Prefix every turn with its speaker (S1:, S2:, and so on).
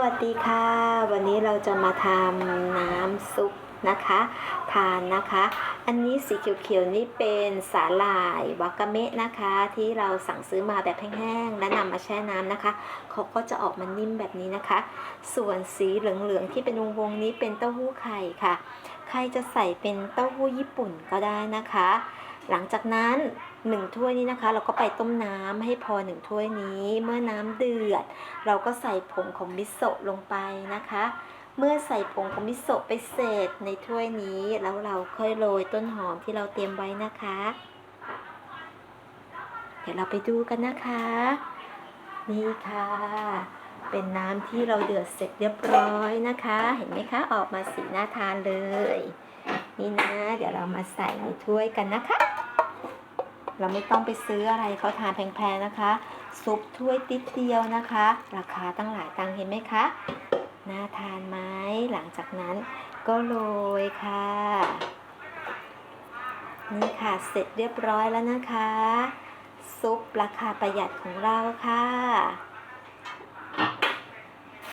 S1: วัสดีค่ะ วันนี้เราจะมาทำน้ำซุปนะคะ ทานนะคะ อันนี้สีเขียวๆนี่เป็นสาหร่ายวากาเมะนะคะ ที่เราสั่งซื้อมาแบบแห้งๆและนำมาแช่น้ำนะคะเขาก็จะออกมานิ่มแบบนี้นะคะ ส่วนสีเหลืองๆที่เป็นวงๆนี้เป็นเต้าหู้ไข่ค่ะ ใครจะใส่เป็นเต้าหู้ญี่ปุ่นก็ได้นะคะ หลังจากนั้นหนึ่งถ้วยนี้นะคะ เราก็ไปต้มน้ำให้พอหนึ่งถ้วยนี้ เมื่อน้ำเดือด เราก็ใส่ผงของมิโซะลงไปนะคะ เมื่อใส่ผงของมิโซะไปเสร็จในถ้วยนี้ แล้วเราค่อยโรยต้นหอมที่เราเตรียมไว้นะคะ เดี๋ยวเราไปดูกันนะคะ นี่ค่ะ เป็นน้ำที่เราเดือดเสร็จเรียบร้อยนะคะ เห็นไหมคะ ออกมาสีน่าทานเลยนี่นะ เดี๋ยวเรามาใส่ในถ้วยกันนะคะ เราไม่ต้องไปซื้ออะไรเขาทานแพงๆนะคะ ซุปถ้วยติ๊ดเดียวนะคะ ราคาตั้งหลายตังเห็นไหมคะ น่าทานไหมหลังจากนั้นก็โรยค่ะ นี่ค่ะเสร็จเรียบร้อยแล้วนะคะ ซุปราคาประหยัดของเราค่ะ